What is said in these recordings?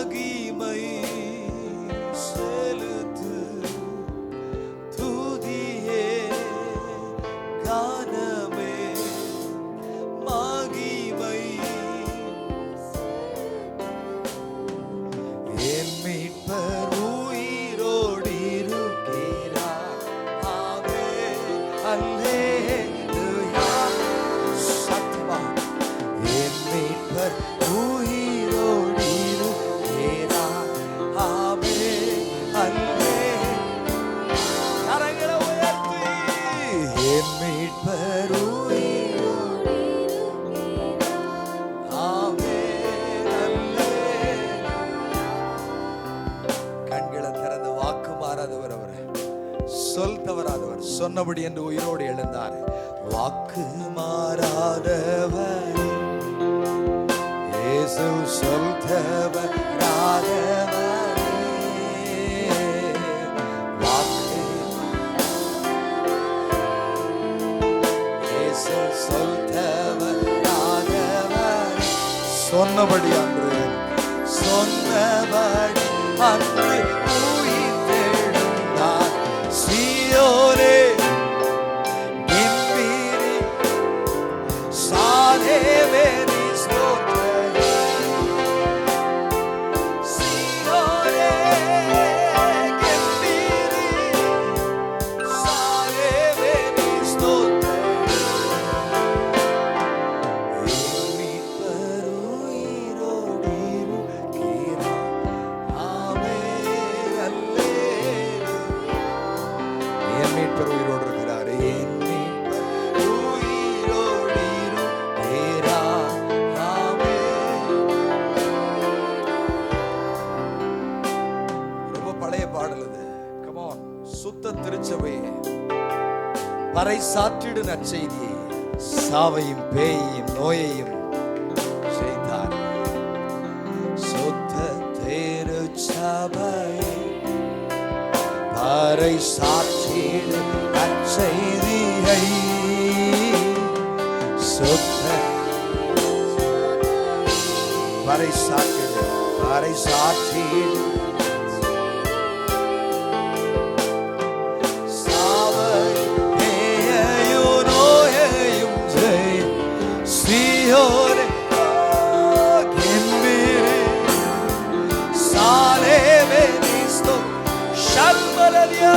மகிமை வாக்கு மாறாதவர் அவர் சொல் தவறாதவர். சொன்னபடி என்று உயிரோடு எழுந்தார். வாக்கு மாறாதவர். இயேசு சொல் தவறாதவர். சொன்னபடி அன்று. சொன்னபடி அன்று. பறை சாற்றிடு நற்செய்தியை. சாவையும் பேயையும் நோயையும் செய்தார். சொத்த தேரு சபை பறை சாற்றிடு நற்செய்தியை. சொத்த பறை சாற்றிடு பறை சாற்றிடு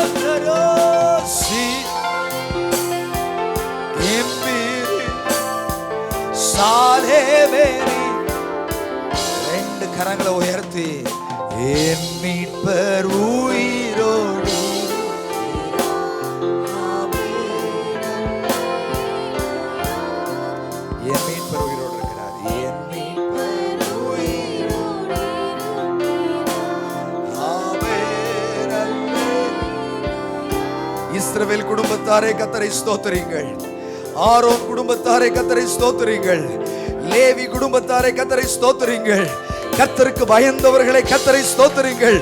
ஷல்மலதியாதரோ சி கெம்பீரி ரெண்டு கரங்களை உயர்த்தி என் மீட்பர் உயிரோடு குடும்பத்தாரே கத்தரை ஸ்தோத்திரிங்கள் ஆரோன் குடும்பத்தாரே கத்தரை ஸ்தோத்திரிங்கள் லேவி குடும்பத்தாரே கத்தரை ஸ்தோத்திரிங்கள் கத்தருக்கு பயந்தவர்களை கத்தரை ஸ்தோத்திரிங்கள்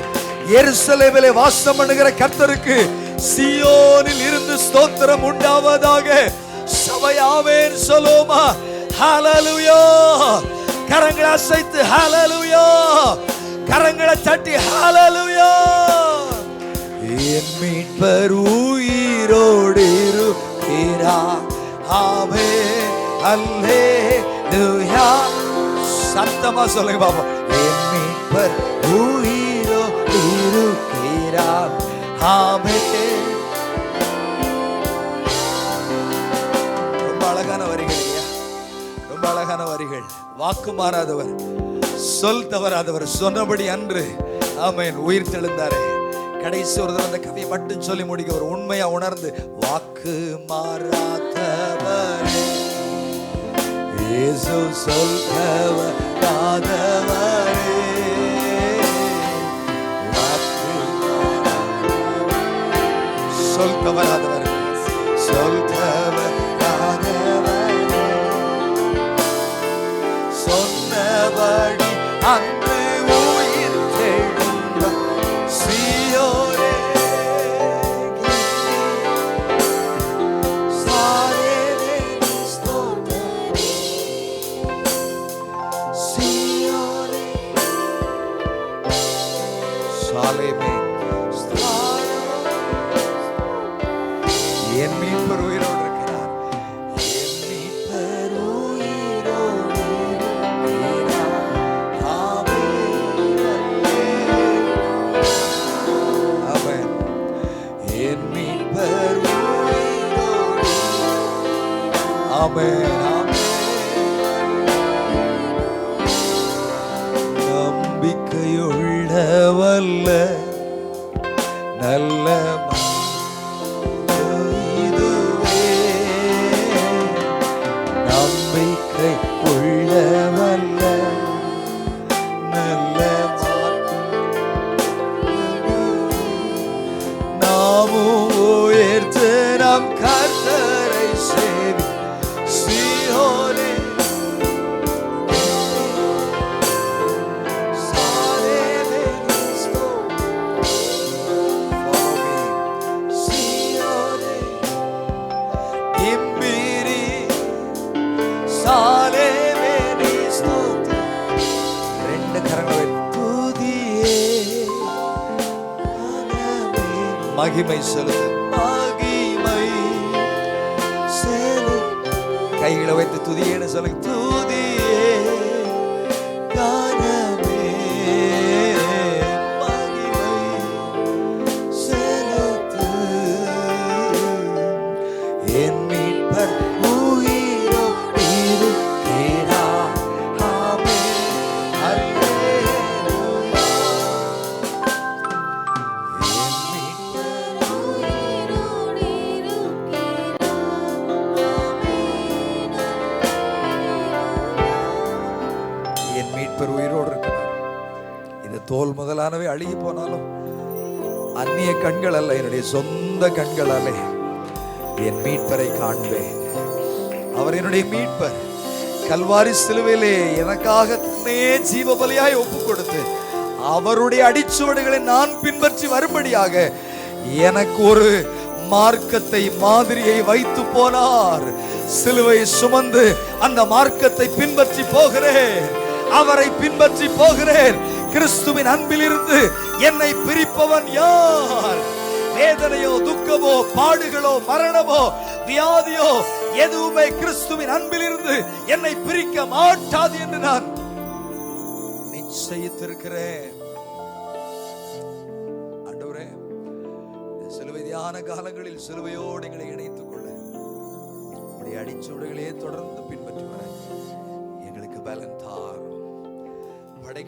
எருசலேமிலே வாசம் பண்ணுகிற கத்தருக்கு சியோனில் இருந்து ஸ்தோத்திரம் உண்டாவதாக. சபையாவேன் சொல்லுமா ஹலலுயோ கரங்களை அசைத்து ஹலலுயோ கரங்களை தட்டி ஹலலுயோ என் மீட்பர் உயிரோடு இருக்கிறா ஆமே அல்லே லூயா சத்தமா சொல்லுங்க பாப்பா என் மீட்பர் உயிரோ இருக்கிறார் ஆமே ரொம்ப அழகான வரிகள் ஐயா. ரொம்ப அழகான வரிகள். வாக்கு மாறாதவர் சொல் தவறாதவர். சொன்னபடி அன்று ஆமேன் உயிர் தெழுந்தாரே. கடைசி ஒரு தடவை அந்த கதையை மட்டும் சொல்லி முடிக்க ஒரு உண்மையா உணர்ந்து வாக்கு மாறாதவர் இயேசு சொல்றவர் தவறாதவரே வாக்கு மகிமை செலுத்து. மகிமை செலு கைகளை வைத்து துதியேன்னு சொல்லுங்க முதலானவை அழுகி போனாலும் அந்நிய கண்கள் அல்ல என்னுடைய சொந்த கண்களாலே என் மீட்பரை காண்பேன். அவர் என்னுடைய மீட்பர். கல்வாரி சிலுவையிலே எனக்காக தன்னையே ஜீவ பலியாய் ஒப்பு கொடுத்து அவருடைய அடிச்சுவடுகளை நான் பின்பற்றி வரும்படியாக எனக்கு ஒரு மார்க்கத்தை மாதிரியை வைத்து போனார். சிலுவை சுமந்து அந்த மார்க்கத்தை பின்பற்றி போகிறேன். அவரை பின்பற்றி போகிறேன். கிறிஸ்துவின் அன்பிலிருந்து என்னை பிரிப்பவன் யார்? வேதனையோ துக்கமோ பாடுகளோ மரணமோ வியாதியோ எதுவுமே கிறிஸ்துவின் அன்பிலிருந்து என்னை பிரிக்க மாட்டாது என்று நான் நிச்சயித்திருக்கிறேன். ஆண்டவரே சிலுவை தியான காலங்களில் சிலுவையோடு எங்களை இணைத்துக் கொள்ள. உடைய அடிச்சுவடுகளே தொடர்ந்து பின்பற்ற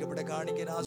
ഇവിടെ കാണിക്കാൻ